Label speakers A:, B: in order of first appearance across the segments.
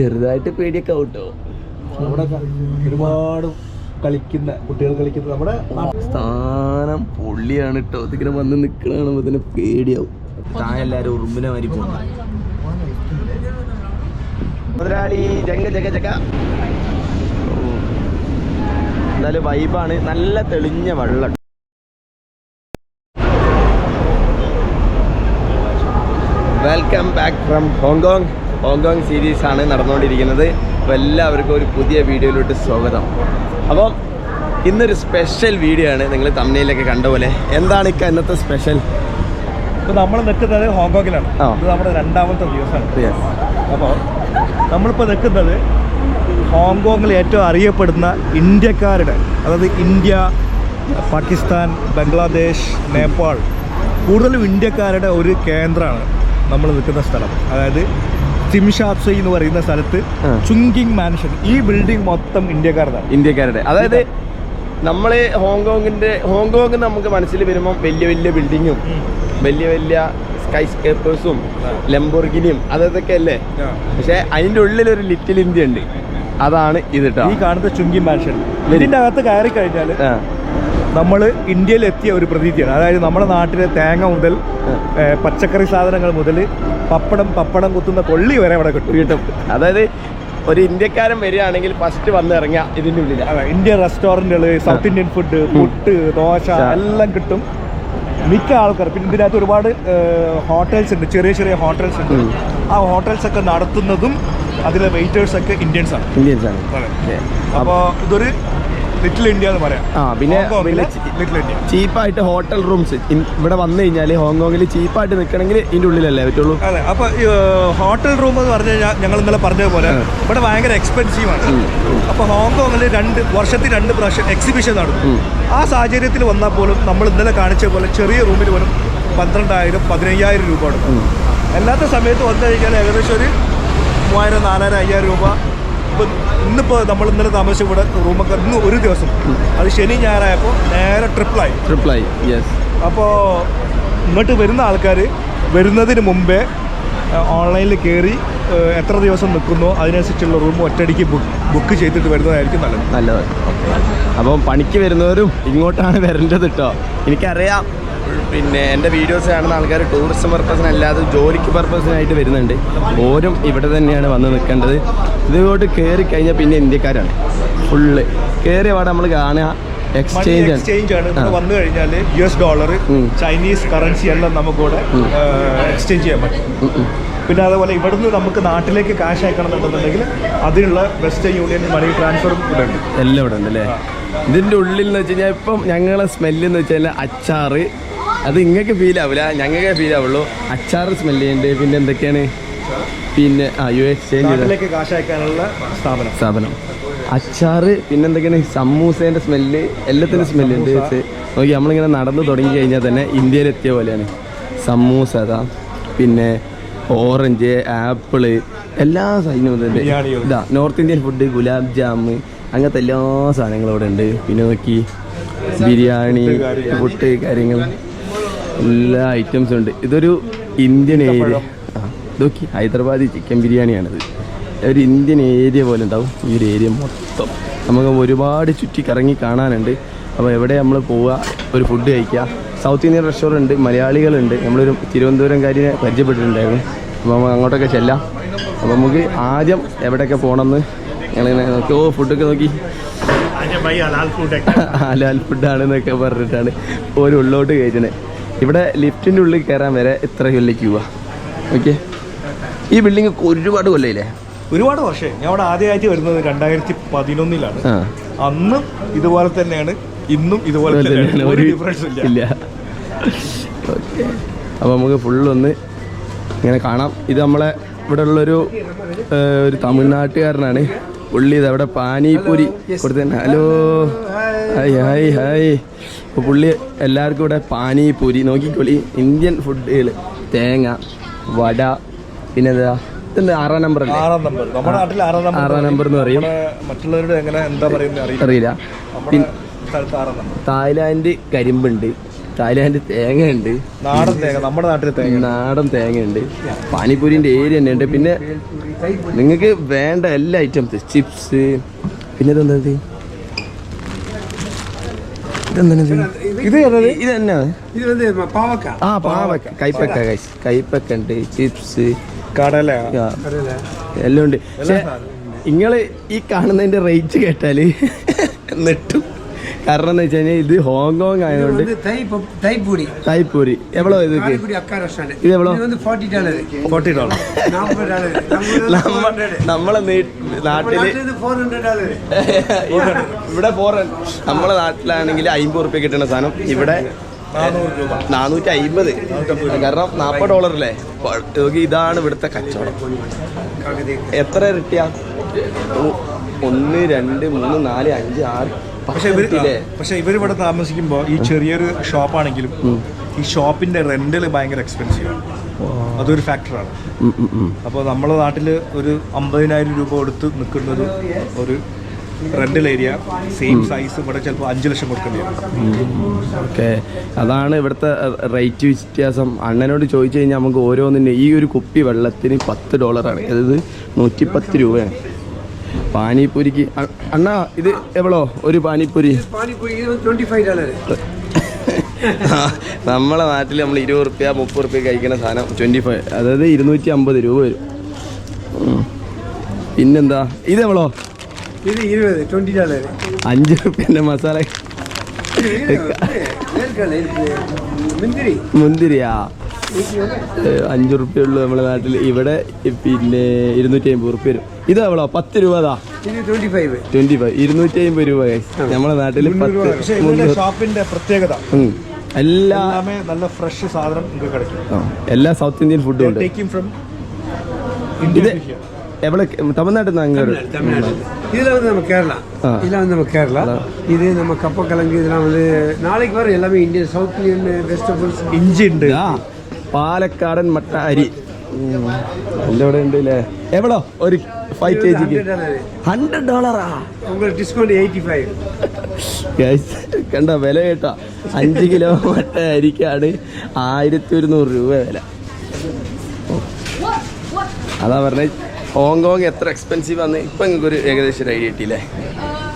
A: ചെറുതായിട്ട് പേടിയൊക്കെ ആവട്ടോ
B: നമ്മുടെ ഒരുപാട് കളിക്കുന്ന കുട്ടികൾ കളിക്കുന്ന നമ്മുടെ
A: സ്ഥാനം പൊള്ളിയാണ് കേട്ടോ ഇതിങ്ങനെ വന്ന് നിൽക്കണ കാണുമ്പോ തന്നെ പേടിയാവും. താഴെ എല്ലാരും ഉറുമ്പിനെ മാറി പോകുന്നു. മുതലാളി ജഗ ജഗ ജഗ എന്തായാലും വൈബാണ് നല്ല തെളിഞ്ഞ വെള്ളം. Welcome back from Hong Kong Hong Kong സീരീസാണ് നടന്നുകൊണ്ടിരിക്കുന്നത്. അപ്പോൾ എല്ലാവർക്കും ഒരു പുതിയ വീഡിയോയിലോട്ട് സ്വാഗതം. അപ്പം ഇന്നൊരു സ്പെഷ്യൽ വീഡിയോ ആണ്. നിങ്ങൾ തമ്മിലൊക്കെ കണ്ട പോലെ. എന്താണ് ഇക്ക ഇന്നത്തെ സ്പെഷ്യൽ
B: ഇപ്പോൾ നമ്മൾ നിൽക്കുന്നത് ഹോങ്കോങ്ങിലാണ്. ഇത് നമ്മുടെ രണ്ടാമത്തെ ദിവസമാണ്. അപ്പോൾ നമ്മളിപ്പോൾ നിൽക്കുന്നത് ഹോങ്കോങ്ങിൽ ഏറ്റവും അറിയപ്പെടുന്ന ഇന്ത്യക്കാരുടെ അതായത് ഇന്ത്യ പാകിസ്ഥാൻ ബംഗ്ലാദേശ് നേപ്പാൾ കൂടുതലും ഇന്ത്യക്കാരുടെ ഒരു കേന്ദ്രമാണ് നമ്മൾ നിൽക്കുന്ന സ്ഥലം. അതായത് സിംഷാപ്സി എന്ന് പറയുന്ന സ്ഥലത്ത്. ചുങ്കിങ് മാൻഷൻ. ഈ ബിൽഡിംഗ് മൊത്തം ഇന്ത്യക്കാരുടെ.
A: ഇന്ത്യക്കാരുടെ. അതായത് നമ്മൾ ഹോങ്കോങ്ങിന്റെ ഹോങ്കോങ് നമുക്ക് മനസ്സിൽ വരുമ്പോൾ വലിയ വലിയ ബിൽഡിങ്ങും വലിയ വലിയ സ്കൈ സ്കേപ്പേഴ്സും ലംബോർഗിനിയും അതൊക്കെ അല്ലേ? പക്ഷേ അതിന്റെ ഒരു ലിറ്റിൽ ഇന്ത്യ ഉണ്ട്. അതാണ് ഇത്
B: ഈ കാണുന്ന ചുങ്കി മാൻഷൻ. ഇതിന്റെ അകത്ത് കയറി കഴിഞ്ഞാൽ നമ്മൾ ഇന്ത്യയിൽ എത്തിയ ഒരു പ്രതീതിയാണ്. അതായത് നമ്മുടെ നാട്ടിലെ തേങ്ങ മുതൽ പച്ചക്കറി സാധനങ്ങൾ മുതൽ പപ്പടം പപ്പടം കുത്തുന്ന കൊള്ളി വരെ അവിടെ കിട്ടും.
A: കിട്ടും. അതായത് ഒരു ഇന്ത്യക്കാരൻ വരികയാണെങ്കിൽ ഫസ്റ്റ് വന്ന് ഇറങ്ങുക ഇതിന്റെ ഉള്ളിൽ
B: Indian റെസ്റ്റോറന്റുകൾ South Indian food puttu
A: dosa
B: എല്ലാം കിട്ടും. മിക്ക ആൾക്കാർ പിന്നെ ഇതിനകത്ത് ഒരുപാട് ഹോട്ടൽസ് ഉണ്ട് ചെറിയ ചെറിയ ഹോട്ടൽസ് ഉണ്ട്. ആ ഹോട്ടൽസ് ഒക്കെ നടത്തുന്നതും അതിലെ വെയിറ്റേഴ്സ് ഒക്കെ ഇന്ത്യൻസ് ആണ്.
A: ഇന്ത്യൻസ് ആണ്.
B: അപ്പോൾ ഇതൊരു ലിറ്റിൽ ഇന്ത്യ എന്ന് പറയാം.
A: ആ പിന്നെ പിന്നെ
B: ലിറ്റിൽ ഇന്ത്യ
A: ചീപ്പായിട്ട് ഹോട്ടൽ റൂംസ് ഇവിടെ വന്നു കഴിഞ്ഞാൽ ഹോങ്കോങ്ങിൽ ചീപ്പായിട്ട് നിൽക്കണമെങ്കിൽ ഇതിന്റെ ഉള്ളിലല്ലേ പറ്റുള്ളൂ
B: അതെ അപ്പൊ ഹോട്ടൽ റൂം എന്ന് പറഞ്ഞു കഴിഞ്ഞാൽ ഞങ്ങൾ ഇന്നലെ പറഞ്ഞതുപോലെ ഇവിടെ ഭയങ്കര എക്സ്പെൻസീവ് ആണ്. അപ്പൊ ഹോങ്കോങ്ങിൽ രണ്ട് വർഷത്തിൽ രണ്ട് പ്രാവശ്യം എക്സിബിഷൻ നടത്തും ആ സാഹചര്യത്തിൽ വന്നാൽ പോലും നമ്മൾ ഇന്നലെ കാണിച്ച പോലെ ചെറിയ റൂമിൽ പോലും പന്ത്രണ്ടായിരം പതിനയ്യായിരം രൂപ കൊടുക്കും. അല്ലാത്ത സമയത്ത് വന്നു കഴിഞ്ഞാൽ ഏകദേശം ഒരു മൂവായിരം നാലായിരം അയ്യായിരം രൂപ ഇന്നിപ്പോൾ നമ്മൾ ഇന്നലെ താമസിച്ച ഇവിടെ റൂമൊക്കെ ഇന്ന് ഒരു ദിവസം. അത് ശനി ഞായറായപ്പോൾ നേരെ ട്രിപ്പിളായി
A: ട്രിപ്പിളായി യെസ്
B: അപ്പോൾ ഇങ്ങോട്ട് വരുന്ന ആൾക്കാർ വരുന്നതിന് മുമ്പേ ഓൺലൈനിൽ കയറി എത്ര ദിവസം നിൽക്കുന്നു അതിനനുസരിച്ചുള്ള റൂം ഒറ്റയടിക്ക് ബുക്ക് ബുക്ക് ചെയ്തിട്ട് വരുന്നതായിരിക്കും നല്ലത്.
A: നല്ലത്. അപ്പം പണിക്ക് വരുന്നവരും ഇങ്ങോട്ടാണ് വരേണ്ടത് കേട്ടോ എനിക്കറിയാം. പിന്നെ എന്റെ വീഡിയോസ് കാണുന്ന ആൾക്കാർ ടൂറിസം പർപ്പസിനല്ലാതെ ജോലിക്ക് പർപ്പസിനായിട്ട് വരുന്നുണ്ട്. ഓരും ഇവിടെ തന്നെയാണ് വന്ന് നിൽക്കേണ്ടത്. ഇതിലോട്ട് കയറി കഴിഞ്ഞാൽ പിന്നെ ഇന്ത്യക്കാരാണ്. ഫുള്ള് കയറിയ പാടെ നമ്മൾ കാണുക. എക്സ്ചേഞ്ച് ആണ്.
B: എക്സ്ചേഞ്ച് ആണ്. വന്നു കഴിഞ്ഞാൽ U S
A: dollar
B: Chinese currency എല്ലാം നമുക്കിവിടെ എക്സ്ചേഞ്ച് ചെയ്യാൻ പറ്റും. പിന്നെ അതുപോലെ ഇവിടുന്ന് നമുക്ക് നാട്ടിലേക്ക് കാശ് അയക്കണം എന്നുണ്ടെന്നുണ്ടെങ്കിൽ അതിനുള്ള വെസ്റ്റേൺ യൂണിയൻ മണി ട്രാൻസ്ഫറും ഇവിടെ ഉണ്ട്.
A: എല്ലാം ഇവിടെ ഉണ്ട് അല്ലേ ഇതിന്റെ ഉള്ളിൽ എന്ന് വെച്ച് കഴിഞ്ഞാൽ ഇപ്പം ഞങ്ങളെ സ്മെല്ല് എന്ന് വെച്ച് കഴിഞ്ഞാൽ അച്ചാറ് അത് നിങ്ങൾക്ക് ഫീൽ ആവില്ല ഞങ്ങൾക്ക് ഫീൽ ആവുള്ളൂ. അച്ചാർ സ്മെല്ല് ചെയ്യുന്നുണ്ട് പിന്നെ എന്തൊക്കെയാണ്? പിന്നെ ആ യു എക്സ്ചേഞ്ച് ചെയ്ത
B: നാട്ടിലേക്ക് കാശ് അയക്കാനുള്ള സ്ഥാപനം.
A: സ്ഥാപനം. അച്ചാറ് പിന്നെ എന്തൊക്കെയാണ്? സമൂസേന്റെ സ്മെല്ല് എല്ലാത്തിനും സ്മെല്ല് ഉണ്ട് നോക്കി നമ്മളിങ്ങനെ നടന്നു തുടങ്ങി കഴിഞ്ഞാൽ തന്നെ ഇന്ത്യയിലെത്തിയ പോലെയാണ്. സമൂസ അതാ. പിന്നെ ഓറഞ്ച് ആപ്പിൾ എല്ലാ സാധനവും ഇതാ North Indian food gulab jam അങ്ങനത്തെ എല്ലാ സാധനങ്ങളും ഇവിടെ ഉണ്ട് പിന്നെ നോക്കി ബിരിയാണി.
B: പുട്ട് കാര്യങ്ങൾ.
A: എല്ലാ ഐറ്റംസും ഉണ്ട്. ഇതൊരു ഇന്ത്യൻ ഏരിയ നോക്കി ഹൈദരാബാദി ചിക്കൻ ബിരിയാണിയാണിത് ഒരു ഇന്ത്യൻ ഏരിയ പോലെ ഉണ്ടാവും. ഈ ഒരു ഏരിയ മൊത്തം. നമുക്ക് ഒരുപാട് ചുറ്റി കറങ്ങി കാണാനുണ്ട്. അപ്പോൾ എവിടെ നമ്മൾ പോവുക ഒരു ഫുഡ് കഴിക്കുക. സൗത്ത് ഇന്ത്യൻ റെസ്റ്റോറന്റ് മലയാളികളുണ്ട്. നമ്മളൊരു തിരുവനന്തപുരംകാരിനെ പരിചയപ്പെട്ടിട്ടുണ്ടായിരുന്നു. അപ്പോൾ നമുക്ക് അങ്ങോട്ടൊക്കെ ചെല്ലാം. അപ്പോൾ നമുക്ക് ആദ്യം എവിടെയൊക്കെ പോകണമെന്ന് ഞങ്ങളിങ്ങനെ നോക്കി. ഓ ഫുഡൊക്കെ നോക്കി. ഹലാൽ ഫുഡാണെന്നൊക്കെ പറഞ്ഞിട്ടാണ് ഒരു ഉള്ളോട്ട് കയറ്റണേ ഇവിടെ ലിഫ്റ്റിന്റെ ഉള്ളിൽ കയറാൻ വരെ ഇത്ര കൊല്ലം പോവാ ഓക്കെ ഈ ബിൽഡിംഗ് ഒരുപാട് കൊല്ലയില്ലേ?
B: ഒരുപാട് വർഷം. ഞാൻ അവിടെ ആദ്യമായിട്ട് വരുന്നത് രണ്ടായിരത്തി പതിനൊന്നിലാണ്.
A: ആ.
B: അന്നും ഇതുപോലെ തന്നെയാണ് ഇന്നും ഇതുപോലെ തന്നെയാണ്. ഒരു ഡിഫറൻസ് ഇല്ല.
A: ഓക്കെ അപ്പോൾ നമുക്ക് ഫുള്ളൊന്ന് ഇങ്ങനെ കാണാം. ഇത് നമ്മളെ ഇവിടെ ഉള്ളൊരു ഒരു തമിഴ്നാട്ടുകാരനാണ്. പുള്ളി ഇത് അവിടെ പാനിപൂരി കൊടുത്തന്നെ. ഹലോ ഹായ് ഹായ് ഹായ് അപ്പോൾ പുള്ളി എല്ലാവർക്കും ഇവിടെ പാനിപൂരി നോക്കിക്കോളി ഇന്ത്യൻ ഫുഡുകൾ തേങ്ങ വട പിന്നെ എന്താ ഇതെന്താ ആറാം നമ്പർ
B: ആറാം നമ്പർ നമ്മുടെ നാട്ടിൽ ആറാം നമ്പർ
A: ആറാം നമ്പർ എന്ന് പറയും.
B: മറ്റുള്ളവരുടെ എങ്ങനെ എന്താ പറയുന്നത് അറിയില്ല.
A: പിന്നെ
B: തായ്ലാന്റ്
A: കരിമ്പുണ്ട് കരിമ്പുണ്ട്. തായ്ലാൻഡ് തേങ്ങയുണ്ട്.
B: നാടൻ തേങ്ങ നമ്മുടെ നാട്ടിലെ തേങ്ങ.
A: നാടൻ തേങ്ങയുണ്ട്. പാനിപ്പൂരിന്റെ ഏരിയ തന്നെ ഉണ്ട്. പിന്നെ നിങ്ങൾക്ക് വേണ്ട എല്ലാ ഐറ്റംസ് ചിപ്സ് പിന്നെ ഇതെന്താണിത്
B: ഇത്?
A: ഇത്? പാവക്ക? കൈപ്പക്ക ചിപ്സ്.
B: കടല.
A: എല്ലാം ഉണ്ട്. പക്ഷെ ഈ കാണുന്നതിന്റെ റേറ്റ് കേട്ടാൽ എന്നിട്ടും കാരണം എന്ന് വെച്ച് കഴിഞ്ഞാൽ ഇത് ഹോങ്കോങ് ആയതുകൊണ്ട്
C: തൈപ്പൂരി
A: തൈപ്പൂരി. എവളോ
C: ഇത് ഇത് എവളോ?
B: ഫോർട്ടി ഡോളർ
A: നമ്മളെ
C: നാട്ടിൽ
A: ഇവിടെ ഫോർ നമ്മളെ നാട്ടിലാണെങ്കിൽ അമ്പത് റുപ്യ കിട്ടുന്ന സാധനം ഇവിടെ നാനൂറ്റി അയിമ്പത് കാരണം നാൽപ്പത് ഡോളർ അല്ലേ ഇതാണ് ഇവിടുത്തെ കച്ചവടം. എത്ര ഇരട്ടിയാ? ഒന്ന് രണ്ട് മൂന്ന് നാല് അഞ്ച് ആറ്
B: പക്ഷെ
A: ഇവർ
B: പക്ഷേ ഇവർ ഇവരിവിടെ താമസിക്കുമ്പോൾ ഈ ചെറിയൊരു ഷോപ്പാണെങ്കിലും ഈ ഷോപ്പിന്റെ റെന്റൽ ഭയങ്കര എക്സ്പെൻസീവ് ആണ് അതൊരു ഫാക്ടറാണ്. അപ്പോൾ നമ്മുടെ നാട്ടിൽ ഒരു അമ്പതിനായിരം രൂപ കൊടുത്ത് നിൽക്കുന്ന ഒരു ഒരു റെന്റൽ ഏരിയ സെയിം സൈസ് ഇവിടെ ചിലപ്പോൾ അഞ്ച് ലക്ഷം കൊടുക്കേണ്ടി വരും.
A: ഓക്കെ. അതാണ് ഇവിടുത്തെ റേറ്റ് വ്യത്യാസം. അണ്ണനോട് ചോദിച്ചു കഴിഞ്ഞാൽ നമുക്ക് ഓരോന്നിന്റെ ഈ ഒരു കുപ്പി വെള്ളത്തിന് പത്ത് ഡോളറാണ് അതായത് നൂറ്റിപ്പത്ത് രൂപയാണ്. പാനിപ്പൂരിക്ക് അണ്ണാ ഇത് എവളോ ഒരു പാനിപ്പൂരി നമ്മളെ നാട്ടിൽ നമ്മൾ ഇരുപത് റുപ്യ മുപ്പത് റുപ്യ കഴിക്കുന്ന സാധനം ട്വന്റി ഫൈവ് അതായത് ഇരുന്നൂറ്റി അമ്പത് രൂപ വരും പിന്നെന്താ ഇത് എവളോ
C: ഇത് ഇരുപത്
A: അഞ്ച് റുപ്യന്റെ മസാല മുന്തിരിയാ അഞ്ച് റുപ്യ ഉള്ളൂ നമ്മുടെ നാട്ടിൽ ഇവിടെ പിന്നെ ഇരുന്നൂറ്റി അമ്പത് റുപ്യ വരും ഇത് എവളോ പത്ത് രൂപതാ
C: இது டுவெண்ட்டி ഫൈവ്
A: ട്വന്റി ഫൈവ് ഇരുന്നൂറ്റി അമ്പത് രൂപ guys. നമ്മുടെ നാട്ടിൽ പത്ത്
B: പക്ഷെ ഇവരുടെ ഷോപ്പിന്റെ പ്രത്യേകത
A: ഉം. എല്ലാ
B: എല്ലാമേ നല്ല ഫ്രഷ് സാധനം നിങ്ങൾക്ക് கிடைக்கும்
A: ആ, എല്ലാ സൗത്ത് ഇന്ത്യൻ ഫുഡും ഉണ്ട്
B: ടേക്കിംഗ് ഫ്രം
A: ഇത്
B: ഇന്ത്യ
A: എവിടെ തമിഴ്നാട്ടിൽ നിന്ന് അങ്ങോട്ട്
C: தமிழ்நாடு இதில் வந்து நம்ம கேரளா
A: ஆ.
C: இதெல்லாம் வந்து நம்ம கேரளா இது நம்ம கப்பக்கிழங்கு இதெல்லாம் வந்து நாளைக்கு வர எல்லாமே இந்தியன் சவுத் இந்தியன் வெஜிடபிள்ஸ்
B: ഇഞ്ചി ഉണ്ട്
A: ഇതാ, പാലക്കാടൻ മട്ട അരി. എന്റെ ഇവിടെ ഉണ്ട് അല്ലേ എവിടോ? ഒരു ഫൈവ് കെ ജിക്ക് ഹൺഡ്രഡ് ഡോളറാ കണ്ട? വില കേട്ടോ. അഞ്ച് കിലോ മട്ട അരിക്കാണ് ആയിരത്തി ഒരുന്നൂറ് രൂപ വില. അതാ പറഞ്ഞ ഹോങ്കോങ് എത്ര എക്സ്പെൻസീവ് ആണ്? ഇപ്പൊ നിങ്ങൾക്ക് ഒരു ഏകദേശം ഐഡിയ കിട്ടിയില്ലേ?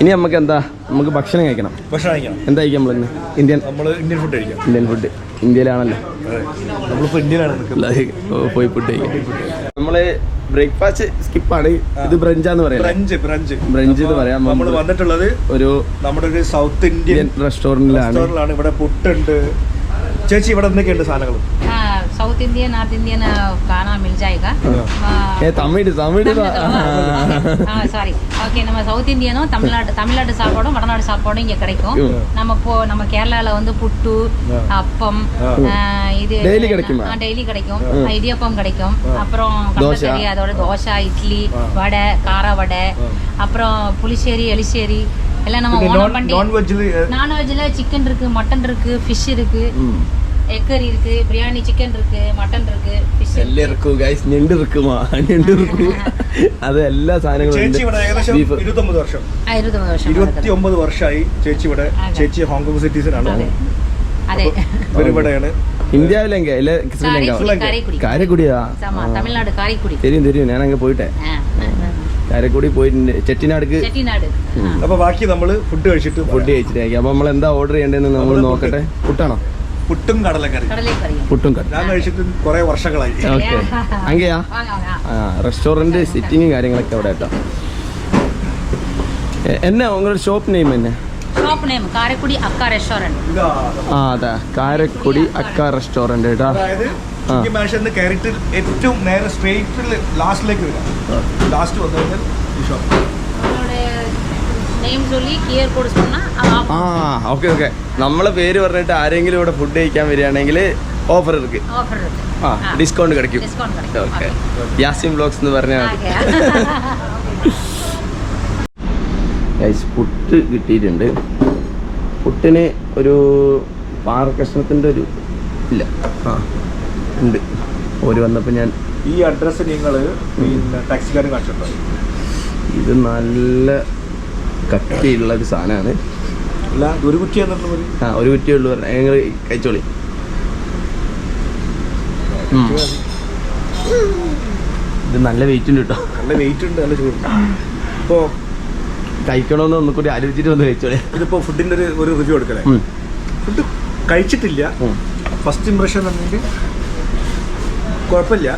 A: ഇനി നമുക്ക് എന്താ നമുക്ക് ഭക്ഷണം കഴിക്കണം.
B: ഭക്ഷണം കഴിക്കണം.
A: എന്തായിരിക്കും നമ്മൾ ഇന്ത്യൻ
B: നമ്മൾ ഇന്ത്യൻ ഫുഡ് കഴിക്കാം.
A: ഇന്ത്യൻ ഫുഡ് ഇന്ത്യയിലാണല്ലോ.
B: നമ്മളിപ്പോൾ ഇന്ത്യയിലാണ് നിൽക്കുന്നത്.
A: പോയി ഫുഡ് നമ്മൾ ബ്രേക്ക്ഫാസ്റ്റ് സ്കിപ്പാണ്. ഇത് ബ്രഞ്ചാന്ന് പറയാം.
B: Brunch brunch.
A: ബ്രഞ്ച് എന്ന് പറയാം.
B: നമ്മൾ വന്നിട്ടുള്ളത്
A: ഒരു
B: നമ്മുടെ ഒരു സൗത്ത് ഇന്ത്യൻ റെസ്റ്റോറന്റിലാണ്. ഇവിടെ പുട്ടുണ്ട്. ചേച്ചി ഇവിടെ എന്തൊക്കെയുണ്ട് സാധനങ്ങൾ
D: சவுத் இந்தியன் நார்த் இந்தியன் கானா மில் जाएगा
A: ये तमिल तमिल
D: சாரி ஓகே நம்ம சவுத் இந்தியனும் தமிழ்நாடு தமிழ்நாடு சாப்பாடும் வடநாடு சாப்பாடும் இங்க கிடைக்கும். நம்ம போ நம்ம கேரளாவில் வந்து புட்டு அப்பம் uh, இது
A: டெய்லி கிடைக்கும்?
D: டெய்லி கிடைக்கும். இடியப்பம் கிடைக்கும். அப்புறம் கம்பல்சரி அதோட தோசை இட்லி வடை கார வடை. அப்புறம் புளிச்சேரி எலிச்சேரி. எல்லாம் நம்ம நான்வெஜ்ல சிக்கன் இருக்கு மட்டன் இருக்கு ஃபிஷ் இருக்கு. எக் கறி இருக்கு பிரியாணி சிக்கன் இருக்கு மட்டன் இருக்கு ஃபிஷ்
A: എല്ലാം ഇറക്കും ഗൈസ് ഞണ്ട് ഇറക്കുമാ ഞണ്ട് ഇറക്കും അത് എല്ലാ സാധനങ്ങളും
B: ചേച്ചി ഇവിടെ ഏകദേശം
A: ബീഫ്
B: ഇരുപത്തൊമ്പത് വർഷം
D: இருபது வருஷம்
B: ഇരുപത്തി ഒമ്പത് വർഷമായി ചേച്ചി ഇവിടെ
D: അതെ.
B: ചേച്ചി ഹോങ്കോങ് സിറ്റീസൺ ആണ്
D: അതെ. അതെ
B: ഇവരിവിടെയാണ്
A: ഇന്ത്യയിലെങ്ക ഇല്ല ശ്രീലങ്ക
D: காரைக்குடி காரைக்குடி
A: കാരക്കുടിയാ
D: ஆமா தமிழ்நாடு காரைக்குடி
A: தெரியும் தெரியும் ഞാൻ അങ്ങ് പോയിട്ടെ
D: ஆ, ஆ, ஆ.
A: കാരക്കുടി പോയിട്ടുണ്ട് ചെട്ടിനാടുക്ക്
D: செட்டிநாடு ஆ.
B: അപ്പൊ ബാക്കി നമ്മള് ഫുഡ് കഴിച്ചിട്ട്
A: ഫുഡ് കഴിച്ചിട്ട് കഴിക്കാം അപ്പൊ നമ്മൾ എന്താ ഓർഡർ ചെയ്യേണ്ടതെന്ന് നമ്മൾ
B: നമ്മള്
A: നോക്കട്ടെ പുട്ടാണോ
B: പുട്ടും കടലക്കറി
A: പുട്ടും കറി
B: ഞാൻ കഴിച്ചിട്ട് കുറെ വർഷങ്ങളായി.
A: ഓക്കെ. അങ്ങയാ ആ റെസ്റ്റോറന്റ് സിറ്റിങ്ങും കാര്യങ്ങളൊക്കെ അവിടെ കേട്ടോ. എന്നാ ഉങ്ങളുടെ ഷോപ്പ് നെയിം എന്നെ?
D: Shop name Karaikudi Akka
B: restaurant
A: ആ അതെ. കാരക്കുടി അക്ക റെസ്റ്റോറന്റ് കേട്ടോ.
B: മാഷന്ന് കയറിയിട്ട് ഏറ്റവും നേരെ സ്ട്രെയിറ്റിൽ ലാസ്റ്റിലേക്ക് വരാം. ലാസ്റ്റ് വന്നു കഴിഞ്ഞാൽ ഈ ഷോപ്പ്
D: ചൊല്ലി
A: ആ ഓക്കെ ഓക്കെ നമ്മളെ പേര് പറഞ്ഞിട്ട് ആരെങ്കിലും ഇവിടെ ഫുഡ് കഴിക്കാൻ വരികയാണെങ്കിൽ ഓഫർ ഇருக்கு ആ ഡിസ്കൗണ്ട് കിടക്കും. ഓക്കെ യാസിം ബ്ലോഗ്സ് എന്ന് പറഞ്ഞാൽ പുട്ട് കിട്ടിയിട്ടുണ്ട്. പുട്ടിന് ഒരു പാറക്കഷ്ണത്തിന്റെ ഒരു ഇല്ല. ആ ഉണ്ട്. ഓര് വന്നപ്പോൾ ഞാൻ
B: ഈ അഡ്രസ്സ് നിങ്ങൾ പിന്നെ ടാക്സിക്കാരൻ കാണിച്ചിട്ടുണ്ടോ?
A: ഇത് നല്ല കട്ടിയുള്ള ഒരു സാധനമാണ്
B: ഒരു കുറ്റി
A: ആ ഒരു കുറ്റിയേ ഉള്ളൂ പറഞ്ഞ. ഞങ്ങൾ കഴിച്ചോളി. ഇത് നല്ല വെയിറ്റ് ഉണ്ട് കേട്ടോ
B: നല്ല വെയിറ്റ് ഉണ്ട് നല്ല ചൂട്. ഇപ്പോൾ
A: കഴിക്കണമെന്ന് ഒന്നുകൂടി ആലോചിച്ചിട്ട് വന്ന് കഴിച്ചോളി.
B: ഇതിപ്പോൾ ഫുഡിന്റെ ഒരു ഒരു റിവ്യൂ
A: എടുക്കണേ
B: ഫുഡ് കഴിച്ചിട്ടില്ല. ഫസ്റ്റ് ഇംപ്രഷൻ എന്നുണ്ടെങ്കിൽ കുഴപ്പമില്ല.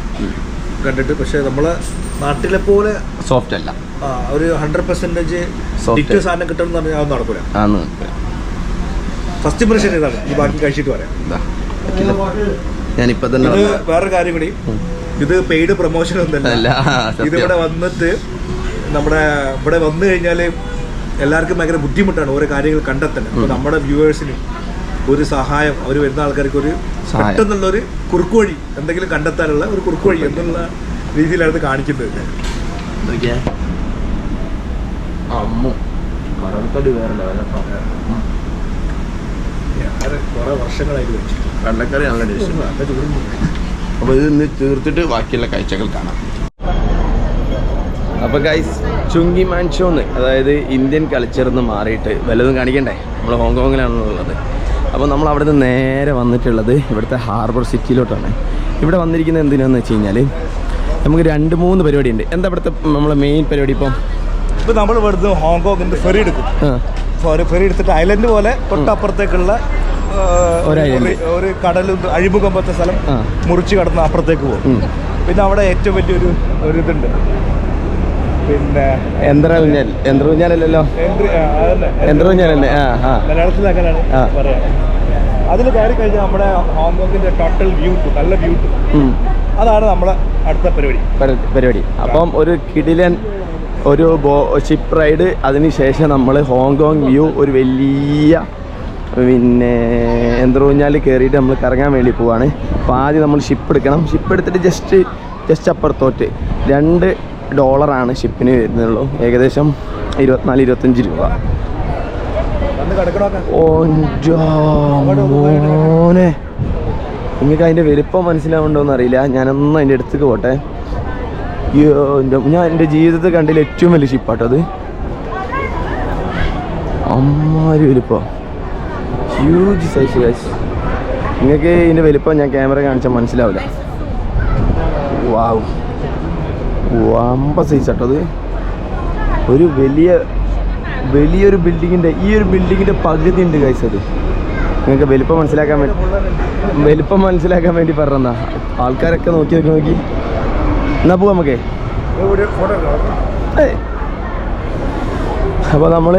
B: കണ്ടിട്ട്. പക്ഷേ നമ്മളെ നാട്ടിലെ പോലെ
A: സോഫ്റ്റ് അല്ല
B: ഒരു ഹൺഡ്രഡ് പെർസെന്റേജ്
A: സോഫ്റ്റ്
B: ഡിറ്റ് സാധനം കിട്ടണം എന്ന് പറഞ്ഞാൽ അത്
A: നടക്കൂല.
B: ഫസ്റ്റ് ഇംപ്രഷൻ ഇതാണ്. ഈ ബാക്കി കഴിച്ചിട്ട് പറയാം.
A: ഞാനിപ്പോ തന്നെ.
B: വേറൊരു കാര്യം കൂടി. ഇത് പെയ്ഡ് പ്രൊമോഷൻ ഒന്നല്ല. ഇതിവിടെ വന്നിട്ട് നമ്മുടെ ഇവിടെ വന്നു കഴിഞ്ഞാൽ എല്ലാവർക്കും ഭയങ്കര ബുദ്ധിമുട്ടാണ് ഓരോ കാര്യങ്ങൾ കണ്ടെത്തണം അപ്പോൾ നമ്മുടെ വ്യൂവേഴ്സിന് ഒരു സഹായം അവർ വരുന്ന ആൾക്കാർക്ക് ഒരു. പെട്ടെന്നുള്ള ഒരു കുറുക്കുവഴി എന്തെങ്കിലും കണ്ടെത്താനുള്ള ഒരു കുറുക്കുവഴി എന്നുള്ള രീതിയിലാണ് കാണിക്കുന്നത്.
A: നോക്കിയേ. അമ്മോ. കടൽക്കടി വേറെ ലെവലാട്ടോ. ഉം.
B: ഞാൻ കുറെ വർഷങ്ങളായിട്ട് വെച്ചിട്ട്
A: കടലക്കറി നല്ല ടേസ്റ്റ്. അപ്പോൾ ഇത് ഇന്ന് തീർത്തിട്ട് ബാക്കിയുള്ള കാഴ്ചകൾ കാണാം. അപ്പോൾ ഗൈസ് ചുങ്കി മാൻഷോന്ന് അതായത് ഇന്ത്യൻ കൾച്ചറിൽ നിന്ന് മാറിയിട്ട് വല്ലതും കാണിക്കണ്ടേ? നമ്മൾ ഹോങ്കോങ്ങിലാണുള്ളത് അപ്പോൾ നമ്മൾ അവിടെ നിന്ന് നേരെ വന്നിട്ടുള്ളത് ഇവിടുത്തെ ഹാർബർ സിറ്റിയിലോട്ടാണ് ഇവിടെ വന്നിരിക്കുന്നത് എന്തിനാന്ന് വെച്ച് കഴിഞ്ഞാൽ നമുക്ക് രണ്ട് മൂന്ന് പരിപാടി ഉണ്ട് എന്താ ഇവിടുത്തെ നമ്മളെ മെയിൻ പരിപാടി ഇപ്പം?
B: ഇപ്പം നമ്മൾ ഇവിടുന്ന് ഹോങ്കോങ്ങിന്റെ ഫെറി എടുക്കും. ഫെറി ഫെറി എടുത്തിട്ട് ഐലൻഡ് പോലെ തൊട്ടപ്പുറത്തേക്കുള്ള
A: ഒരു
B: കടൽ അഴിമുഖം പോലത്തെ സ്ഥലം. മുറിച്ച് കടന്ന് അപ്പുറത്തേക്ക് പോകും. പിന്നെ അവിടെ ഏറ്റവും വലിയൊരു ഒരു ഇതുണ്ട്. പിന്നെ
A: യന്ത്ര ഊഞ്ഞാൽ യന്ത്ര ഊഞ്ഞാലല്ലല്ലോ
B: entry- ആ, മലയാളത്തിൽ അങ്ങനെയാണ്. പറയാം. അതിൽ കയറി കഴിഞ്ഞാൽ നമ്മുടെ ഹോങ്കോങ്ങിന്റെ ടോട്ടൽ വ്യൂ നല്ല വ്യൂ. അതാണ് നമ്മുടെ അടുത്ത പരിപാടി.
A: പരിപാടി. അപ്പം ഒരു കിടിലൻ ഒരു ബോ ഷിപ്പ് റൈഡ് അതിനുശേഷം നമ്മൾ ഹോങ്കോങ് വ്യൂ ഒരു വലിയ പിന്നെ യന്ത്രൂഞ്ഞാൽ കയറിയിട്ട് നമ്മൾ കറങ്ങാൻ വേണ്ടി പോവാണ്. അപ്പോൾ ആദ്യം നമ്മൾ ഷിപ്പ് എടുക്കണം. ഷിപ്പ് എടുത്തിട്ട് ജസ്റ്റ് ജസ്റ്റ് അപ്പുറത്തോട്ട് രണ്ട് ഡോളറാണ് ഷിപ്പിന് വരുന്നുള്ളൂ. ഏകദേശം ഇരുപത്തിനാല് ഇരുപത്തഞ്ച് രൂപ. ഓ മോനെ. നിങ്ങൾക്ക് അതിന്റെ വലിപ്പം മനസ്സിലാവുണ്ടോന്ന് അറിയില്ല. ഞാനൊന്ന് അതിന്റെ അടുത്തേക്ക് പോട്ടെ. അയ്യോ എന്റെ ഞാൻ എന്റെ ജീവിതത്തിൽ കണ്ടതിൽ ഏറ്റവും വലിയ ഷിപ്പാട്ടോ അത്. അമ്മാരി വലിപ്പം. ഹ്യൂജ് സൈസ് ഗൈസ് നിങ്ങൾക്ക് ഇതിന്റെ വലിപ്പം ഞാൻ ക്യാമറ കാണിച്ചാൽ മനസ്സിലാവില്ല. വാവ് വമ്പ സൈസ് അത്. ഒരു വലിയ വലിയൊരു ബിൽഡിങ്ങിന്റെ ഈ ഒരു ബിൽഡിങ്ങിന്റെ പകുതി ഉണ്ട് ഗൈസ് അത്. നിങ്ങൾക്ക് വലിപ്പം മനസ്സിലാക്കാൻ വേണ്ടി വലിപ്പം മനസ്സിലാക്കാൻ വേണ്ടി പറഞ്ഞാ ആൾക്കാരൊക്കെ നോക്കി നോക്കി നോക്കി. എന്നാ പോവാ നമുക്കേ. അപ്പോൾ നമ്മൾ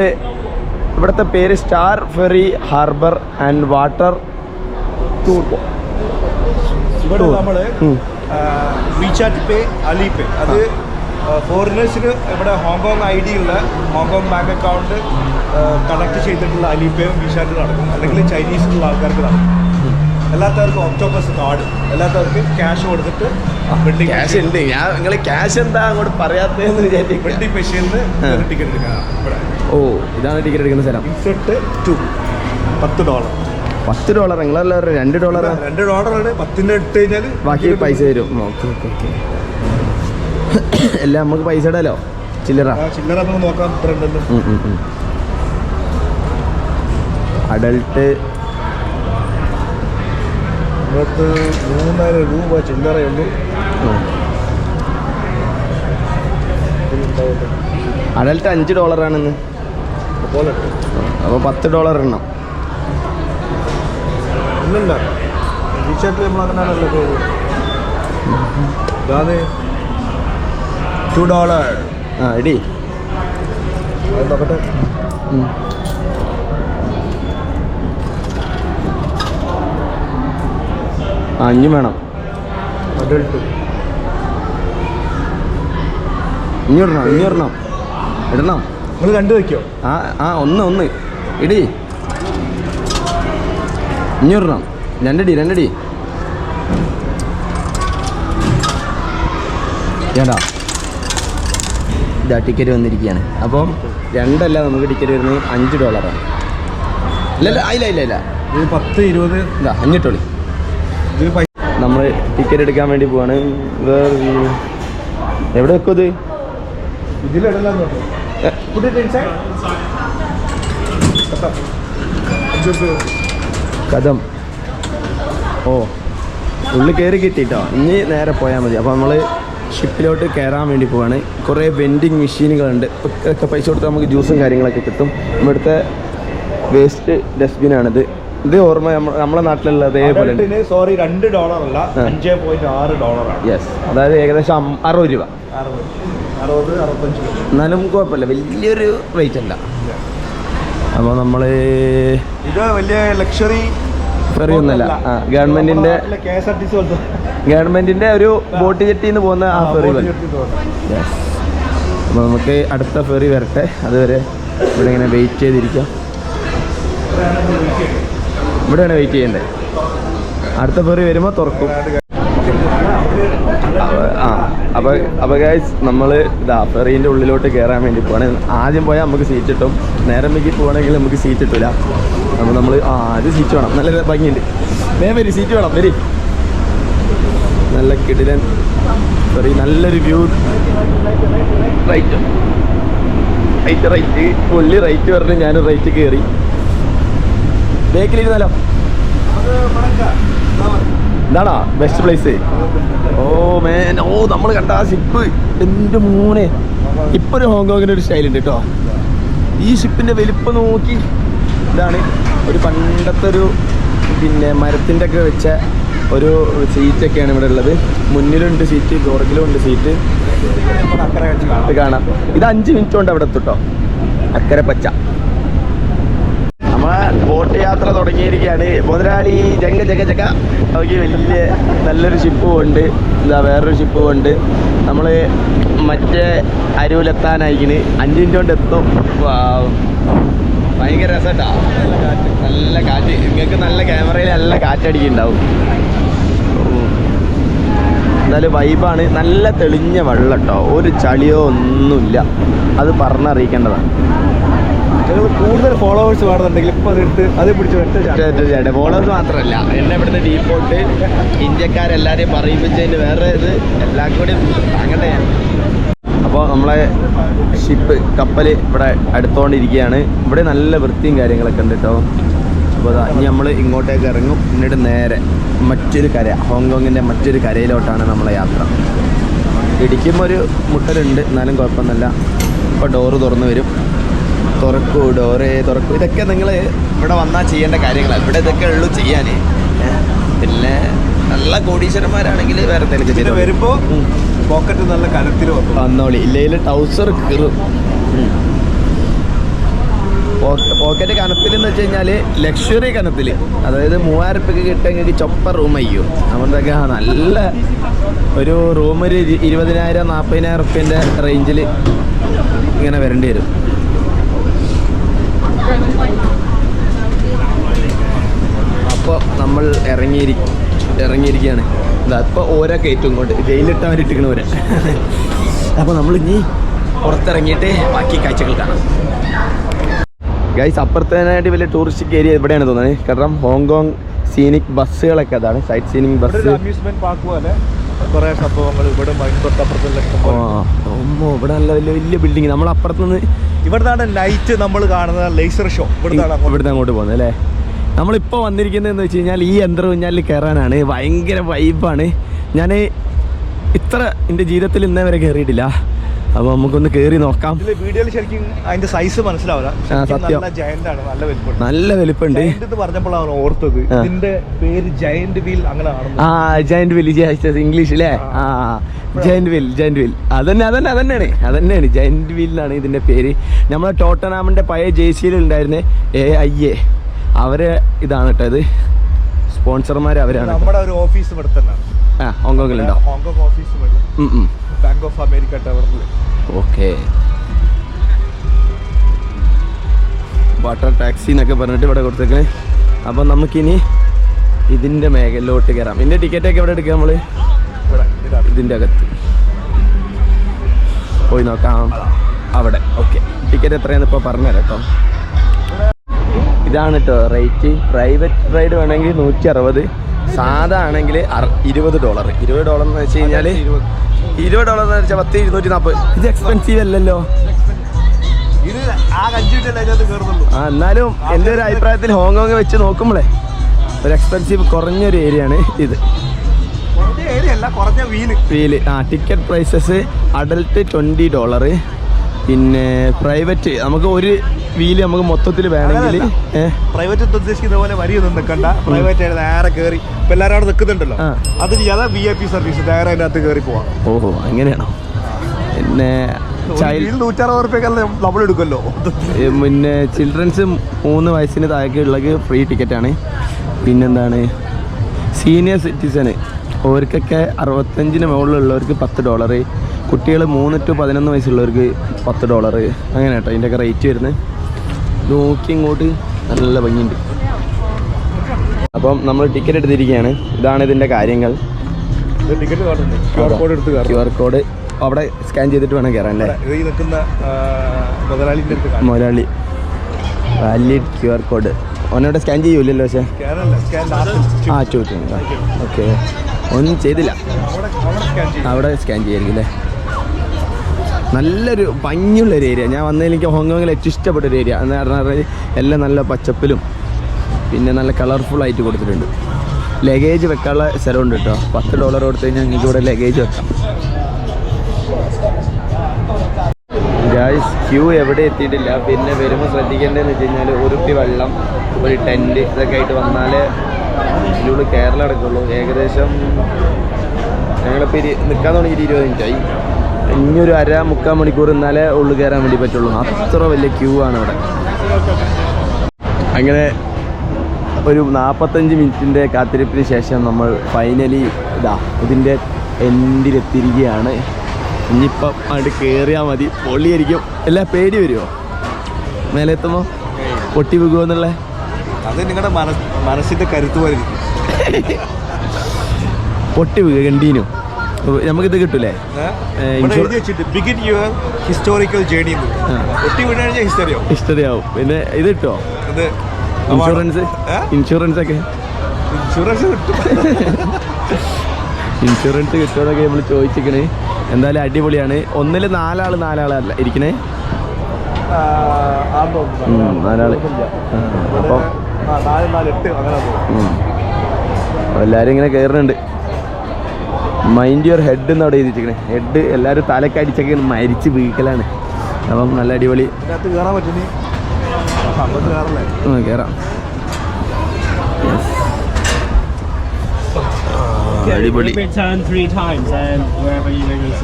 A: ഇവിടുത്തെ പേര് star ferry harbour and water
B: ഇവിടെ
A: നമ്മൾ.
B: വിചാറ്റ് പേ അലി പേ അത് ഫോറിനേഴ്സിന് ഇവിടെ ഹോങ്കോങ് ഐ ഡി ഉള്ള Hong Kong bank account connect ചെയ്തിട്ടുള്ള അലി വിശാലും നടക്കും. അല്ലെങ്കിൽ ചൈനീസിലുള്ള ആൾക്കാർക്ക് നടക്കും. എല്ലാത്തവർക്കും ഒക്ടോബസ് കാർഡ്. എല്ലാത്തവർക്കും ക്യാഷ് കൊടുത്തിട്ട് വെഡിങ്
A: ക്യാഷ് ഉണ്ട്. ഞാൻ നിങ്ങൾ ക്യാഷ് എന്താ അങ്ങോട്ട് പറയാത്തതെന്ന് വിചാരിച്ചു
B: വെഡിങ് മെഷീനിൽ
A: നിന്ന്
B: ടിക്കറ്റ് എടുക്കാം. ഇവിടെ.
A: ഓ ഇതാണ് ടിക്കറ്റ് എടുക്കുന്ന സ്ഥലം.
B: ഇൻസെട്ട് ടു പത്ത് ഡോളർ
A: പത്ത് ഡോളർ നിങ്ങളല്ല രണ്ട് ഡോളർ
B: രണ്ട് ഡോളറാണ് പത്തിന്റെ ഇട്ട് കഴിഞ്ഞാൽ
A: ബാക്കി പൈസ തരും ഓക്കെ ഓക്കെ ഓക്കെ. എല്ലാം നമുക്ക് പൈസ ഇടാലോ? ചില്ലറ?
B: ചില്ലറ നമുക്ക് നോക്കാം. ഇത്ര ഉണ്ടെന്ന്
A: അഡൾട്ട്
B: മൂന്നര മൂന്നായിരം രൂപ ചില്ലറയുള്ളൂ
A: അഡൽട്ട് അഞ്ച് ഡോളറാണെന്ന്. അപ്പോൾ പത്ത് ഡോളർ എണ്ണം
B: ഇല്ലല്ല. റീചാർജ് നമ്മൾ അങ്ങനെയാണല്ലോ പോകുന്നത് ടു ഡോളർ
A: ആ എടി
B: അത് നോക്കട്ടെ
A: അഞ്ഞും വേണം.
B: ഇനി
A: ഇടണം ഇനി ഇടണം. ഇടണം.
B: നിങ്ങൾ രണ്ട് വയ്ക്കോ?
A: ആ ആ ഒന്ന് ഒന്ന്. ഇടി. ഇഞ്ഞിടണം രണ്ടടി രണ്ടടി. ഏടാ ഇതാ ടിക്കറ്റ് വന്നിരിക്കുകയാണ്. അപ്പം രണ്ടല്ല നമുക്ക് ടിക്കറ്റ് വരുന്നത് അഞ്ച് ഡോളറാണ് ഇല്ല ഇല്ല ഇല്ല ഇല്ല
B: പത്ത് ഇരുപത്.
A: ഇതാ അഞ്ഞിട്ടോളി നമ്മൾ ടിക്കറ്റ് എടുക്കാൻ വേണ്ടി പോവാണ്. വേറെ എവിടെ വെക്കും ഇത് കഥം. ഓ ഉള്ളിൽ കയറി കിട്ടിട്ടോ? ഇനി നേരെ പോയാൽ മതി. അപ്പോൾ നമ്മൾ ഷിപ്പിലോട്ട് കയറാൻ വേണ്ടി പോവാണ്. കുറേ വെൻഡിങ് മെഷീനുകളുണ്ട് ഒക്കെ പൈസ കൊടുത്താൽ നമുക്ക് ജ്യൂസും കാര്യങ്ങളൊക്കെ കിട്ടും. ഇവിടുത്തെ വേസ്റ്റ് ഡസ്റ്റ്ബിനാണിത് ഇത് ഓർമ്മ നമ്മ- നമ്മളെ നാട്ടിലുള്ള അതേപോലെ
B: സോറി രണ്ട് ഡോളർ അല്ല അഞ്ച് പോയിന്റ് ആറ് ഡോളറാണ്
A: യെസ് അതായത് ഏകദേശം അറുപത് രൂപ.
B: അറുപത് അറുപത് അറുപത്തഞ്ച്
A: എന്നാലും കുഴപ്പമില്ല. വലിയൊരു റേറ്റ് അല്ല. അപ്പോൾ നമ്മൾ
B: ഇത് വലിയ ലക്ഷറി
A: ഫെറി ഒന്നല്ല ആ
B: ഗവൺമെന്റിന്റെ
A: ഗവൺമെന്റിന്റെ ഒരു ബോട്ട് ജെട്ടിന്ന് പോകുന്ന ആ ഫെറി യെസ് അപ്പോൾ നമുക്ക് അടുത്ത ഫെറി വരട്ടെ. അതുവരെ ഇവിടെ ഇങ്ങനെ വെയിറ്റ് ചെയ്തിരിക്കാം. ഇവിടെയാണ് വെയിറ്റ് ചെയ്യേണ്ടത് അടുത്ത ഫെറി വരുമ്പോൾ തുറക്കും. ആ അപ്പോൾ അപ്പോൾ ഗൈസ് നമ്മൾ ഇതാ ഫെറീന്റെ ഉള്ളിലോട്ട് കയറാൻ വേണ്ടി പോവാണ്. ആദ്യം പോയാൽ നമുക്ക് സീറ്റ് കിട്ടും. നേരം വൈകി പോകണമെങ്കിൽ നമുക്ക് സീറ്റ് കിട്ടില്ല അപ്പോൾ നമ്മൾ ആ അത് സീറ്റ് വേണം. നല്ല ഭംഗിയുണ്ട്. വേ വരി സീറ്റ് വേണം വരി. നല്ല കിടിലൻ ഫെറി നല്ലൊരു വ്യൂ റൈറ്റ് റൈറ്റ് റൈറ്റ് പുള്ളി റൈറ്റ് പറഞ്ഞ് ഞാൻ റൈറ്റ് കയറി ബേക്കിലിരുന്നാലോ? എന്താണോ ബെസ്റ്റ് പ്ലേസ് ഓ മേൻ ഓ നമ്മൾ കണ്ട ആ ഷിപ്പ് എന്റെ മോനെ. ഇപ്പൊ ഒരു ഹോങ്കോങ്ങിന്റെ ഒരു സ്റ്റൈൽ ഉണ്ട് കേട്ടോ ഈ ഷിപ്പിന്റെ വലിപ്പം നോക്കി ഇതാണ് ഒരു പണ്ടത്തെ ഒരു പിന്നെ മരത്തിന്റെ ഒക്കെ വെച്ച ഒരു സീറ്റൊക്കെയാണ് ഇവിടെ ഉള്ളത്. മുന്നിലുണ്ട് സീറ്റ് പുറകിലും ഉണ്ട് സീറ്റ് ഇത് കാണാം. ഇത് അഞ്ച് മിനിറ്റ് കൊണ്ട് അവിടെ എത്തും കേട്ടോ അക്കരെ പച്ച. ബോട്ട് യാത്ര തുടങ്ങിയിരിക്കുകയാണ്. മുതലാളി ജങ്ക ജങ്ക ജങ്ക നോക്കി വലിയ നല്ലൊരു ഷിപ്പും ഉണ്ട്. എന്താ വേറൊരു ഷിപ്പും ഉണ്ട്. നമ്മൾ മറ്റേ അരുവിലെത്താനായിക്കണ് അഞ്ച് മിനിറ്റ് കൊണ്ട് എത്തും. ഭയങ്കര രസട്ടാ. നല്ല കാറ്റ്. നിങ്ങൾക്ക് നല്ല ക്യാമറയിൽ നല്ല കാറ്റടിക്കുന്നുണ്ടാവും. എന്നാലും വൈബാണ് നല്ല തെളിഞ്ഞ വെള്ളം കേട്ടോ ഒരു ചളിയോ ഒന്നുമില്ല. അത് പറഞ്ഞറിയിക്കേണ്ടതാണ്.
B: കൂടുതൽ ഫോളോവേഴ്സ് വേണമെന്നുണ്ടെങ്കിൽ ഇപ്പൊ അതെടുത്ത് അത് പിടിച്ച്
A: ഫോളോവേഴ്സ് മാത്രമല്ല. എന്നെ ഇവിടുത്തെ ഡീപ്പോട്ട് ഇന്ത്യക്കാരെല്ലാരെയും പറയിപ്പിച്ചതിന് വേറെ ഇത് എല്ലാം കൂടി അങ്ങനെ അപ്പോൾ നമ്മളെ ഷിപ്പ് കപ്പൽ ഇവിടെ അടുത്തോണ്ടിരിക്കുകയാണ്. ഇവിടെ നല്ല വൃത്തിയും കാര്യങ്ങളൊക്കെ ഉണ്ട് കേട്ടോ അപ്പോൾ അതാ ഇനി നമ്മൾ ഇങ്ങോട്ടേക്ക് ഇറങ്ങും. എന്നിട്ട് നേരെ മറ്റൊരു കര ഹോങ്കോങ്ങിന്റെ മറ്റൊരു കരയിലോട്ടാണ് നമ്മളെ യാത്ര. ഇടിക്കുമ്പോൾ ഒരു മുട്ടലുണ്ട്. എന്നാലും കുഴപ്പമൊന്നുമില്ല. ഇപ്പോൾ ഡോറ് തുറന്നു വരും. തുറക്കൂ ഡോറേ തുറക്കൂ. ഇതൊക്കെ നിങ്ങൾ ഇവിടെ വന്നാൽ ചെയ്യേണ്ട കാര്യങ്ങളാണ് ഇവിടെ ഇതൊക്കെ ഉള്ളൂ ചെയ്യാൻ പിന്നെ നല്ല കോടീശ്വരന്മാരാണെങ്കിൽ വേറെ എന്തെങ്കിലും ചെയ്തു
B: വരുമ്പോ പോക്കറ്റ് നല്ല കനത്തിൽ വന്നു.
A: വന്നോളി. ഇല്ലെങ്കിൽ ടൗസർ കീറും. പോക്കറ്റ് കനത്തിൽ എന്ന് വെച്ച് കഴിഞ്ഞാൽ ലക്ഷറി കനത്തിൽ അതായത് മൂവായിരം ഉറുപ്പ്യക്ക് കിട്ടുമെങ്കിൽ ചൊപ്പ റൂം അയ്യോ നമ്മളൊക്കെ നല്ല ഒരു റൂം ഒരു ഇരു- ഇരുപതിനായിരം നാൽപ്പതിനായിരം ഉറുപ്പ്യന്റെ റേഞ്ചിൽ ഇങ്ങനെ വരേണ്ടി വരും അപ്പോൾ നമ്മൾ ഇറങ്ങിയിരി ഇറങ്ങിയിരിക്കുകയാണ്. ഇതാ ഇപ്പോൾ ഓരോ കയറ്റും കൊണ്ട് ജയിലിട്ടവൻ ഇട്ടിരിക്കണ ഓരോ അപ്പോൾ നമ്മൾ ഇനി പുറത്തിറങ്ങിയിട്ട് ബാക്കി കാഴ്ചകൾ കാണാം. ഗൈസ് അപ്പുറത്തേനായിട്ട് വലിയ ടൂറിസ്റ്റ് ഏരിയ ഇവിടെയാണ് തോന്നുന്നത്? കാരണം ഹോങ്കോങ് സീനിക് ബസ്സുകളൊക്കെ അതാണ്. Sightseeing bus
B: amusement park പോലെ കുറെ സംഭവങ്ങൾ ഇവിടെ
A: നല്ല വലിയ വലിയ ബിൽഡിങ് നമ്മൾ അപ്പുറത്തുനിന്ന്
B: ഇവിടുന്നാണ് നൈറ്റ് നമ്മൾ കാണുന്ന ലേസർ ഷോ ഇവിടുന്നാണ്
A: ഇവിടുന്ന് അങ്ങോട്ട് പോകുന്നത് അല്ലേ? നമ്മളിപ്പോൾ വന്നിരിക്കുന്നതെന്ന് വെച്ച് കഴിഞ്ഞാൽ ഈ യന്ത്രഊഞ്ഞാലിൽ കയറാനാണ്. ഭയങ്കര വൈബാണ് ഞാൻ ഇത്ര എന്റെ ജീവിതത്തിൽ ഇന്നേ വരെ കയറിയിട്ടില്ല. അപ്പോൾ നമുക്കൊന്ന് കയറി നോക്കാം.
B: വീഡിയോയിൽ ശരിക്കും അതിന്റെ സൈസ് മനസ്സിലാവില്ല.
A: സത്യം.
B: നല്ല ജയന്റ് ആണ്. നല്ല വലിപ്പമുണ്ട്. പറഞ്ഞപ്പോഴാണ് ഓർത്തത്.
A: ആ.
B: ഇതിന്റെ പേര് ജയന്റ് വീൽ അങ്ങനെ
A: ആ ജയന്റ് വിൽ ഇംഗ്ലീഷ് അല്ലേ ആ. ജയന്റ് വിൽ ജയന്റ് വിൽ അതന്നെ അതന്നെ അതന്നെയാണ്. അതന്നെയാണ്. ജയന്റ് വീൽ എന്നാണ് ഇതിന്റെ പേര്. നമ്മളെ ടോട്ടനാമിന്റെ പഴയ ജേഴ്സിയിൽ സിയിൽ ഉണ്ടായിരുന്ന എ ഐ എ അവരെ ഇതാണ് കേട്ടോ ഇത്. സ്പോൺസർമാർ അവരാണ്
B: നമ്മുടെ ഒരു ഓഫീസ് ഇവിടെ തന്നെയാണ്.
A: ആ ഹോങ്കോങ്ങിലുണ്ടോ?
B: Hong Kong office bank of America ടവറിൽ
A: ഓക്കെ. വാട്ടർ ടാക്സി എന്നൊക്കെ പറഞ്ഞിട്ട് ഇവിടെ കൊടുത്തേക്കണേ. അപ്പം നമുക്കിനി ഇതിന്റെ മേഖലയിലോട്ട് കയറാം ഇതിന്റെ ടിക്കറ്റൊക്കെ എവിടെ എടുക്കുക നമ്മൾ ഇതിന്റെ അകത്ത്. പോയി നോക്കാം. അവിടെ. ഓക്കെ. ടിക്കറ്റ് എത്രയാണെന്ന് ഇപ്പോൾ പറഞ്ഞുതരാം കേട്ടോ. ഇതാണ് കേട്ടോ റേറ്റ്. പ്രൈവറ്റ് റൈഡ് വേണമെങ്കിൽ നൂറ്റി അറുപത് സാധാ ആണെങ്കിൽ ഇരുപത് ഡോളർ ഇരുപത് ഡോളർ എന്ന് വെച്ച് കഴിഞ്ഞാൽ ഇരുപത്. ഡോളർ എന്ന് വെച്ചാൽ പത്ത് ഇരുന്നൂറ്റി നാൽപ്പത് ഇത് എക്സ്പെൻസീവ് അല്ലല്ലോ.
B: ഇത് ആ
A: എന്നാലും എന്റെ ഒരു അഭിപ്രായത്തിൽ ഹോങ്കോങ് വെച്ച് നോക്കുമ്പോളേ ഒരു എക്സ്പെൻസീവ് കുറഞ്ഞൊരു ഏരിയ ആണ് ഇത്.
B: കുറഞ്ഞ ഏരിയ അല്ല കുറഞ്ഞ
A: വീൽ. ആ ticket prices adult twenty dollar പിന്നെ പ്രൈവറ്റ് നമുക്ക് ഒരു വീൽ നമുക്ക് മൊത്തത്തിൽ വേണമെങ്കിൽ
B: പ്രൈവറ്റ് ഉദ്ദേശിക്കുന്ന പോലെ വരിയൊന്നും നിൽക്കണ്ട പ്രൈവറ്റ് ആയിട്ട് നേരെ കയറി ഇപ്പൊ എല്ലാവരും അവിടെ നിൽക്കുന്നുണ്ടല്ലോ. അത് ചെയ്യാതെ വി ഐ പി സർവീസ് നേരെ അതിനകത്ത് കയറി പോവാം.
A: ഓഹോ അങ്ങനെയാണോ? പിന്നെ
B: നമ്മൾ
A: എടുക്കല്ലോ പിന്നെ ചിൽഡ്രൻസ് മൂന്ന് വയസ്സിന് താഴേക്കുള്ളത് ഫ്രീ ടിക്കറ്റാണ് പിന്നെന്താണ്? സീനിയർ സിറ്റിസന് അവർക്കൊക്കെ അറുപത്തഞ്ചിന് മുകളിലുള്ളവർക്ക് പത്ത് ഡോളറ് കുട്ടികൾ മൂന്ന് ടു പതിനൊന്ന് വയസ്സുള്ളവർക്ക് പത്ത് ഡോളർ അങ്ങനെ കേട്ടോ ഇതിന്റെയൊക്കെ റേറ്റ് വരുന്നത് നോക്കി ഇങ്ങോട്ട് നല്ല ഭംഗിയുണ്ട്. അപ്പം നമ്മൾ ടിക്കറ്റ് എടുത്തിരിക്കുകയാണ്. ഇതാണ് ഇതിന്റെ കാര്യങ്ങൾ.
B: ക്യു ആർ കോഡ്
A: അവിടെ സ്കാൻ ചെയ്തിട്ട് വേണം കയറാൻ അല്ലേ? മുതലാളി. വാലിഡ് ക്യു ആർ കോഡ് അവനോട് സ്കാൻ ചെയ്യൂലല്ലോ പക്ഷേ ആ ചോദിച്ചു ഓക്കെ. ഒന്നും ചെയ്തില്ല.
B: അവിടെ സ്കാൻ
A: ചെയ്യായിരിക്കും അല്ലേ? നല്ലൊരു ഭംഗിയുള്ള ഒരു ഏരിയ ഞാൻ വന്നതിൽ എനിക്ക് ഹോങ്കോങ്ങിൽ ഏറ്റവും ഇഷ്ടപ്പെട്ട ഒരു ഏരിയ എന്ന് പറഞ്ഞാൽ എല്ലാം നല്ല പച്ചപ്പിലും പിന്നെ നല്ല കളർഫുൾ ആയിട്ട് കൊടുത്തിട്ടുണ്ട്. ലഗേജ് വെക്കാനുള്ള സ്ഥലമുണ്ട് കേട്ടോ. പത്ത് ഡോളർ കൊടുത്തു കഴിഞ്ഞാൽ നിങ്ങൾക്ക് ഇവിടെ ലഗേജ് വെക്കാം. ഗായ്സ് ക്യൂ എവിടെ എത്തിയിട്ടില്ല. പിന്നെ വരുമ്പോൾ ശ്രദ്ധിക്കേണ്ടതെന്ന് വെച്ച് കഴിഞ്ഞാൽ ഒരു കുപ്പി വെള്ളം ഒരു ടെന്റ് ഇതൊക്കെ ആയിട്ട് വന്നാലേ ഇതിലൂടെ കേരളം അടക്കുള്ളൂ ഏകദേശം ഞങ്ങളിപ്പോൾ ഇരി നിൽക്കാൻ തുടങ്ങിയിട്ട് ഇരുപത് മിനിറ്റായി ഇനിയൊരു അര മുക്കാൽ മണിക്കൂർ എന്നാലേ ഉള്ളു കയറാൻ വേണ്ടി പറ്റുള്ളൂ. അത്ര വലിയ ക്യൂ ആണ് ഇവിടെ. അങ്ങനെ ഒരു നാൽപ്പത്തഞ്ച് മിനിറ്റിന്റെ കാത്തിരിപ്പിന് ശേഷം നമ്മൾ ഫൈനലി ഇതാ ഇതിന്റെ എൻഡിലെത്തിരിക്കുകയാണ് ഇനിയിപ്പം അങ്ങോട്ട് കയറിയാൽ മതി. പൊള്ളിയായിരിക്കും. എല്ലാ പേടി വരുമോ മേലെ എത്തുമ്പോൾ പൊട്ടി വീകുമോ എന്നുള്ളത്
B: അത് നിങ്ങളുടെ മനസ്സിന്റെ കരുത്ത് പോലെ
A: പൊട്ടി വീഴുക കണ്ടീനു. നമുക്കിത് കിട്ടൂലേ?
B: Begin your historical journey
A: history ആവും പിന്നെ ഇത് കിട്ടുമോ ഇൻഷുറൻസ്? ഇൻഷുറൻസ് ഒക്കെ
B: ഇൻഷുറൻസ്
A: ഇൻഷുറൻസ് കിട്ടുമെന്നൊക്കെ നമ്മൾ ചോദിച്ചിരിക്കണേ. എന്തായാലും അടിപൊളിയാണ്. ഒന്നിൽ നാലാൾ നാലാളല്ല. ഇരിക്കണേ. നാലാൾ. അപ്പം എല്ലാവരും ഇങ്ങനെ കയറുന്നുണ്ട് മൈൻഡ് യുവർ ഹെഡ് എന്ന് അവിടെ എഴുതിച്ചിരിക്കണേ ഹെഡ് എല്ലാവരും തലക്ക് അടിച്ചൊക്കെ മരിച്ച് വീക്കലാണ്. അപ്പം നല്ല അടിപൊളി. കയറാം. അടിപൊളി.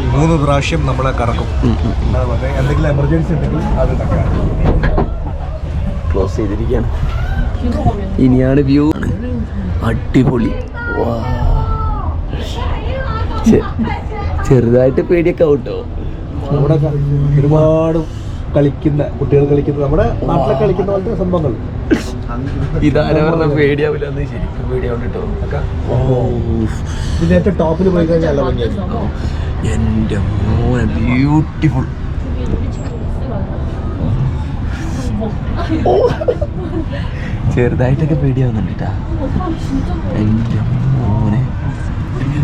B: മൂന്ന് പ്രാവശ്യം നമ്മളെ കറക്കും. എന്തെങ്കിലും എമർജൻസി ഉണ്ടെങ്കിൽ അത്
A: ക്ലോസ് ചെയ്തിരിക്കുകയാണ്. ഇനിയാണ് വ്യൂ അടിപൊളി. വാ. ചെറുതായിട്ട് പേടിയൊക്കെ ഔട്ടോ
B: നമ്മുടെ ഒരുപാട് കളിക്കുന്ന കുട്ടികൾ കളിക്കുന്ന നമ്മുടെ നാട്ടിലെ കളിക്കുന്ന പോലത്തെ സംഭവങ്ങൾ.
A: ഇതാരാ പറഞ്ഞ പേടിയാവില്ല എന്ന് ശരിക്കും പേടിയാവും
B: ഇതിന്റെ ഏറ്റവും ടോപ്പിൽ പോയി കഴിഞ്ഞാൽ
A: എന്റെ മോനെ ബ്യൂട്ടിഫുൾ ചെറുതായിട്ടൊക്കെ പേടിയാവുന്നുണ്ട് കേട്ടാ എന്റെ മോനെ.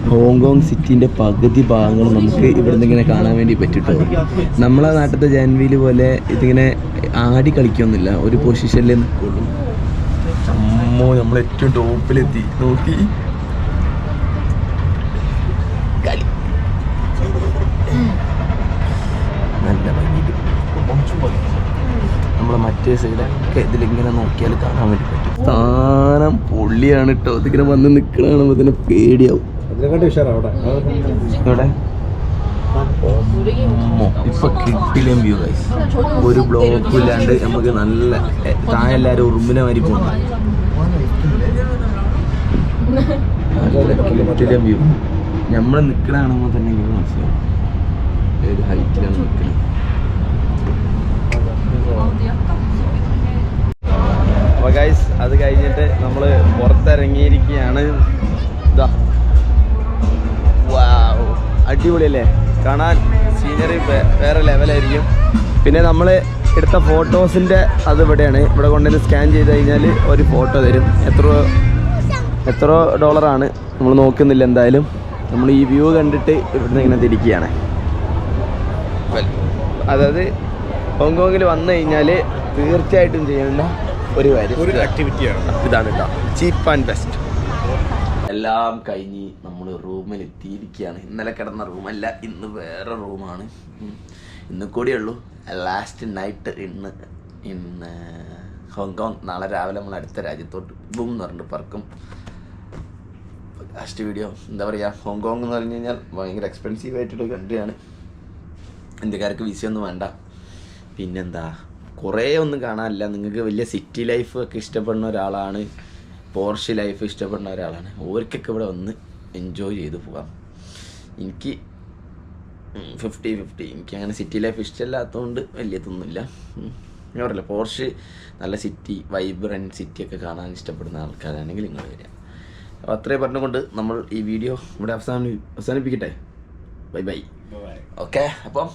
A: ഹോങ്കോങ് സിറ്റിന്റെ പകുതി ഭാഗങ്ങൾ നമുക്ക് ഇവിടുന്ന് ഇങ്ങനെ കാണാൻ വേണ്ടി പറ്റിട്ടോ. നമ്മളെ നാട്ടിലത്തെ ജാൻവിയിൽ പോലെ ഇതിങ്ങനെ ആടി കളിക്കൊന്നുമില്ല. ഒരു പൊസിഷനിലേ നിൽക്കുള്ളൂ. അമ്മോ നമ്മൾ ഏറ്റവും ടോപ്പിലെത്തി. നോക്കി. കളി. നല്ല നമ്മൾ മറ്റേ സൈഡൊക്കെ ഇതിലിങ്ങനെ നോക്കിയാൽ കാണാൻ വേണ്ടി പറ്റും. സ്ഥാനം പൊള്ളിയാണ് കേട്ടോ ഇതിങ്ങനെ വന്ന് നിൽക്കണ കാണുമ്പോൾ തന്നെ പേടിയാവും.
B: അവിടെ.
A: കിട്ടില്ല വ്യൂ ഗൈസ് ഒരു ബ്ലോക്കും ഇല്ലാണ്ട് നമുക്ക് നല്ല താഴെ എല്ലാരും ഉറുമ്പിനെ മാതിരി പോകുന്നു. കിട്ടിലും വ്യൂ നമ്മൾ നിൽക്കണ കാണുമ്പോൾ തന്നെ ഇങ്ങനെ മനസ്സിലാവും ഏത് ഹൈറ്റിലാണ് നിൽക്കുന്നത് അപ്പോൾ ഗൈസ് അത് കഴിഞ്ഞിട്ട് നമ്മൾ പുറത്തിറങ്ങിയിരിക്കുകയാണ്. ഇതാ അടിപൊളിയല്ലേ? കാണാൻ സീനറി വേറെ ലെവലായിരിക്കും പിന്നെ നമ്മൾ എടുത്ത ഫോട്ടോസിന്റെ അത് ഇവിടെയാണ്. ഇവിടെ കൊണ്ടുവന്ന് സ്കാൻ ചെയ്ത് കഴിഞ്ഞാൽ ഒരു ഫോട്ടോ തരും. എത്ര എത്ര ഡോളറാണ് നമ്മൾ നോക്കുന്നില്ല എന്തായാലും. നമ്മൾ ഈ വ്യൂ കണ്ടിട്ട് ഇവിടുന്ന് ഇങ്ങനെ തിരിക്കുകയാണ്. അതായത് ഹോങ്കോങ്ങിൽ വന്നു കഴിഞ്ഞാൽ തീർച്ചയായിട്ടും ചെയ്യേണ്ട ഒരു കാര്യം
B: ഒരു ആക്ടിവിറ്റിയാണ്
A: ഇതാണ് കേട്ടോ ചീപ്പ് ആൻഡ് ബെസ്റ്റ് എല്ലാം കഴിഞ്ഞ് നമ്മൾ റൂമിൽ എത്തിയിരിക്കുകയാണ് ഇന്നലെ കിടന്ന റൂമല്ല ഇന്ന് വേറെ റൂമാണ്. ഇന്ന് ഇന്ന് കൂടിയുള്ളൂ ലാസ്റ്റ് നൈറ്റ് ഇന്ന് ഇന്ന് ഹോങ്കോങ്. നാളെ രാവിലെ നമ്മൾ അടുത്ത രാജ്യത്തോട്ട് ബൂം എന്ന് പറഞ്ഞിട്ട് പറക്കും. ലാസ്റ്റ് വീഡിയോ എന്താ പറയുക ഹോങ്കോങ് എന്ന് പറഞ്ഞു കഴിഞ്ഞാൽ ഭയങ്കര എക്സ്പെൻസീവ് ആയിട്ടുള്ള കൺട്രിയാണ് ഇന്ത്യക്കാർക്ക് വിസ ഒന്നും വേണ്ട. പിന്നെന്താ? കുറേ ഒന്നും കാണാനില്ല. നിങ്ങൾക്ക് വലിയ സിറ്റി ലൈഫ് ഒക്കെ ഇഷ്ടപ്പെടുന്ന ഒരാളാണ്. പോർഷ് ലൈഫ് ഇഷ്ടപ്പെടുന്ന ഒരാളാണ്. ഓർക്കൊക്കെ ഇവിടെ വന്ന് എൻജോയ് ചെയ്ത് പോകാം. എനിക്ക് ഫിഫ്റ്റി ഫിഫ്റ്റി എനിക്ക് അങ്ങനെ സിറ്റി ലൈഫ് ഇഷ്ടമില്ലാത്തതുകൊണ്ട് വലിയതൊന്നുമില്ല. ഞാൻ പറയില്ല പോർഷ് നല്ല സിറ്റി വൈബ്രന്റ് സിറ്റി ഒക്കെ കാണാൻ ഇഷ്ടപ്പെടുന്ന ആൾക്കാരാണെങ്കിൽ നിങ്ങൾ വരിക. അപ്പോൾ അത്രയും പറഞ്ഞുകൊണ്ട് നമ്മൾ ഈ വീഡിയോ ഇവിടെ അവസാനം അവസാനിപ്പിക്കട്ടെ? Bye bye. ഓക്കെ അപ്പം